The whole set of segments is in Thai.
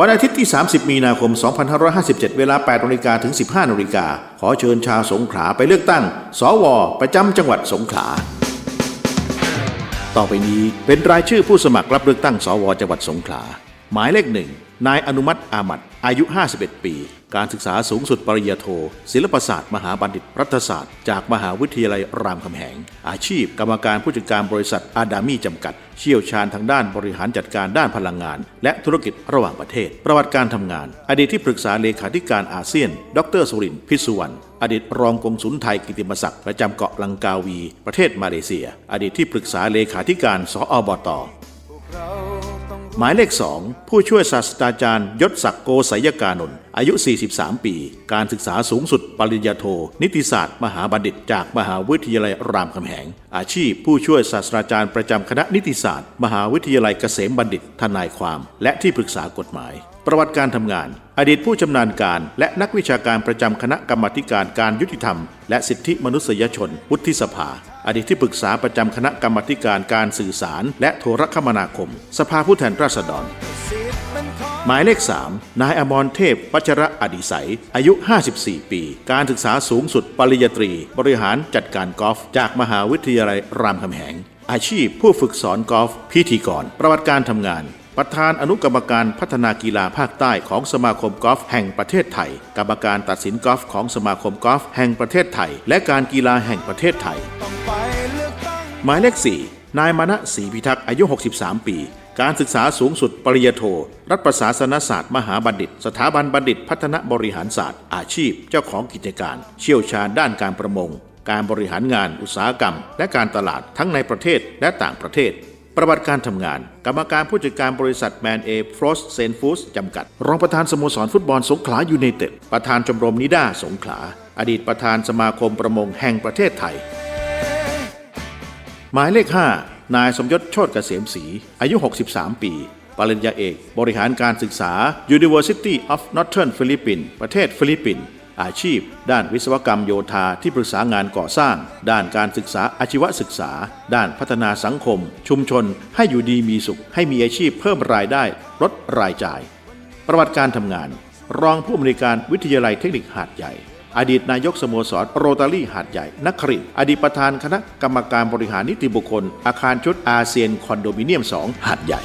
วันอาทิตย์ที่ 30 มีนาคม 2557 เวลา8นาฬิกาถึง 15นาฬิกา ขอเชิญชาวสงขลาไปเลือกตั้ง สว ประจำจังหวัดสงขลา ต่อไปนี้เป็นรายชื่อผู้สมัครรับเลือกตั้ง สว จังหวัดสงขลา หมายเลขหนึ่ง นายอนุมัติอามัดอายุ 51 ปี การศึกษาสูงสุดปริญญาโท ศิลปศาสตร์ มหาบัณฑิตรัฐศาสตร์ จากมหาวิทยาลัยรามคำแหง อาชีพ กรรมการผู้จัดการบริษัทอาดามีจำกัด เชี่ยวชาญทางด้านบริหารจัดการด้านพลังงาน และธุรกิจระหว่างประเทศ ประวัติการทำงาน อดีตที่ปรึกษาเลขาธิการอาเซียน ดรสุรินพิสุวรรณอดีตรองกงสุลไทยกิติมศักดิ์ประจำเกาะลังกาวี ประเทศมาเลเซีย อดีตที่ปรึกษาเลขาธิการสอบต หมายเลข 2 ผู้ช่วยศาสตราจารย์ยศศักดิ์โกศยกานนท์อายุ 43 ปี การศึกษาสูงสุดปริญญาโท นิติศาสตร์ มหาบัณฑิต จากมหาวิทยาลัยรามคำแหง อาชีพผู้ช่วยศาสตราจารย์ประจำคณะนิติศาสตร์ มหาวิทยาลัยเกษมบัณฑิต ทนายความ และที่ปรึกษากฎหมาย ประวัติการทำงาน อดีตผู้ชำนาญการ และนักวิชาการประจำคณะกรรมาการการยุติธรรม และสิทธิมนุษยชน วุฒิสภา อดีตที่ปรึกษาประจำคณะกรรมการการสื่อสาร และโทรคมนาคม สภาผู้แทนราษฎร หมายเลข 3 นายอมรเทพวัชระอดิสัย อายุ 54 ปี การศึกษาสูงสุดปริญญาตรี บริหารจัดการกอล์ฟจากมหาวิทยาลัยรามคำแหง อาชีพผู้ฝึกสอนกอล์ฟพิธีกร ประวัติการทำงานประธานอนุกรรมการพัฒนากีฬาภาคใต้ของสมาคมกอล์ฟแห่งประเทศไทย กรรมการตัดสินกอล์ฟของสมาคมกอล์ฟแห่งประเทศไทย และการกีฬาแห่งประเทศไทย หมายเลข 4 นายมณะศรีพิทักษ์อายุ 63 ปี การศึกษาสูงสุดปริญญาโท รัฐประศาสนศาสตร์ มหาบัณฑิต สถาบันบัณฑิตพัฒนบริหารศาสตร์ อาชีพ เจ้าของกิจการ เชี่ยวชาญด้านการประมง การบริหารงาน อุตสาหกรรม และการตลาดทั้งในประเทศและต่างประเทศ ประวัติการทำงาน กรรมการผู้จัดการบริษัทแมนเอฟรอสเซนฟูสจำกัด รองประธานสโมสรฟุตบอลสงขลายูไนเต็ดประธานชมรมนิด้าสงขลา อดีตประธานสมาคมประมงแห่งประเทศไทย หมายเลข 5 นายสมยศโชติเกษมศรีอายุ 63 ปีปริญญาเอก บริหารการศึกษา University of Northern Philippines ประเทศฟิลิปปินส์อาชีพ ด้านวิศวกรรมโยธาที่ปรึกษางานก่อสร้าง ด้านการศึกษาอาชีวศึกษา ด้านพัฒนาสังคม ชุมชน ให้อยู่ดีมีสุข ให้มีอาชีพเพิ่มรายได้ ลดรายจ่าย ประวัติการทำงาน รองผู้อำนวยการวิทยาลัยเทคนิคหาดใหญ่ อดีตนายกสโมสรโรตารี่หาดใหญ่นักครินอดีตประธานคณะกรรมการบริหารนิติบุคคล อาคารชุดอาเซียนคอนโดมิเนียม 2 หาดใหญ่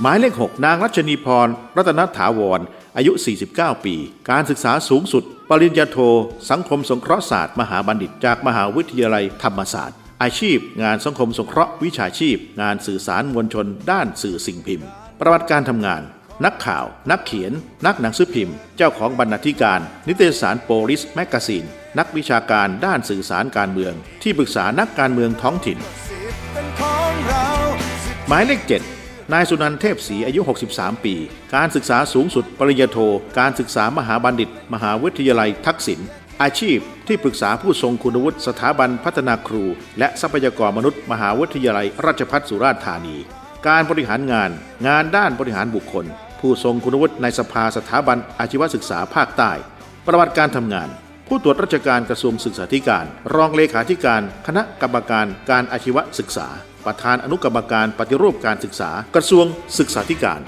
หมายเลข 6 นางรัชนีพร รัตนถาวร อายุ 49 ปี การศึกษาสูงสุด ปริญญาโท สังคมสงเคราะห์ศาสตร์ มหาบัณฑิตจากมหาวิทยาลัยธรรมศาสตร์ อาชีพ งานสังคมสงเคราะห์วิชาชีพ งานสื่อสารมวลชน ด้านสื่อสิ่งพิมพ์ ประวัติการทำงาน นักข่าว นักเขียน นักหนังสือพิมพ์ เจ้าของบรรณาธิการ นิตยสารโปลิสแมกกาซีน นักวิชาการด้านสื่อสารการเมือง ที่ปรึกษานักการเมืองท้องถิ่น หมายเลข 7นายสุนันท์เทพศรีอายุ 63 ปี การศึกษาสูงสุด ปริญญาโท การศึกษามหาบัณฑิต มหาวิทยาลัยทักษิณ อาชีพที่ปรึกษาผู้ทรงคุณวุฒิสถาบันพัฒนาครู และทรัพยากรมนุษย์ มหาวิทยาลัยราชภัฏสุราษฎร์ธานี การบริหารงาน งานด้านบริหารบุคคล ผู้ทรงคุณวุฒิในสภาสถาบันอาชีวศึกษาภาคใต้ ประวัติการทำงาน ผู้ตรวจราชการกระทรวงศึกษาธิการ รองเลขาธิการ คณะกรรมการการอาชีวศึกษา ประธานอนุกรรมการปฏิรูปการศึกษา กระทรวงศึกษาธิการ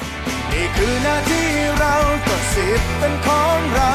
นี่คือหน้าที่เราก็สิทธิ์เป็นของเรา